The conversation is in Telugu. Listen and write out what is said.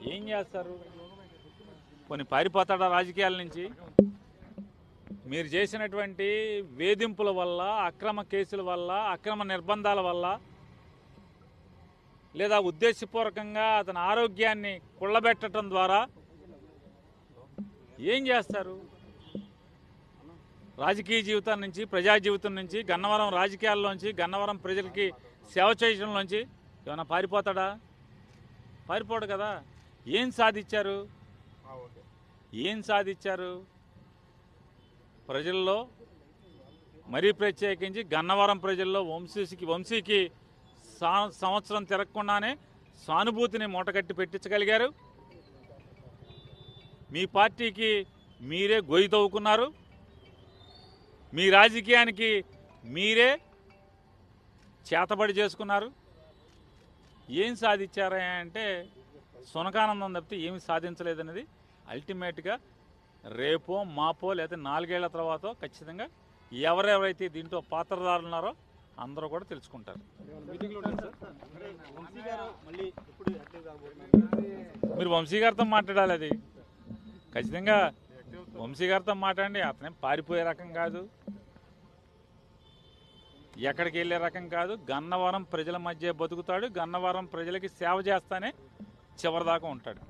ఏం చేస్తారు? కొన్ని పారిపోతాడా రాజకీయాల నుంచి? మీరు చేసినటువంటి వేధింపుల వల్ల అక్రమ కేసుల వల్ల అక్రమ నిర్బంధాల వల్ల లేదా ఉద్దేశపూర్వకంగా అతని ఆరోగ్యాన్ని కుళ్ళబెట్టడం ద్వారా ఏం చేస్తారు? రాజకీయ జీవితం నుంచి ప్రజా జీవితం నుంచి గన్నవరం రాజకీయాల్లోంచి గన్నవరం ప్రజలకి సేవ చేయడంలోంచి ఏమైనా పారిపోతాడా? పారిపోడు కదా. ఏం సాధించారు? ఏం సాధించారు? ప్రజల్లో మరీ ప్రత్యేకించి గన్నవరం ప్రజల్లో వంశీకి వంశీకి సంవత్సరం తిరగకుండానే సానుభూతిని మూటగట్టి పెట్టించగలిగారు. మీ పార్టీకి మీరే గొయ్యి తవ్వుకున్నారు మీ రాజకీయానికి మీరే చేతబడి చేసుకున్నారు. ఏం సాధించారా అంటే సునకానందం తప్పితే ఏమి సాధించలేదనేది అల్టిమేట్గా రేపో మాపో లేదా నాలుగేళ్ళ తర్వాత ఖచ్చితంగా ఎవరెవరైతే దీంట్లో పాత్రదారులు ఉన్నారో అందరూ కూడా తెలుసుకుంటారు. మీరు వంశీ గారితో మాట్లాడాలి అది. ఖచ్చితంగా వంశీ గారితో మాట్లాడండి అతనే పారిపోయే రకం కాదు. ఎక్కడికి వెళ్ళే రకం కాదు. గన్నవరం ప్రజల మధ్య బతుకుతాడు గన్నవరం ప్రజలకి సేవ చేస్తానే చివరిదాకా ఉంటాడు.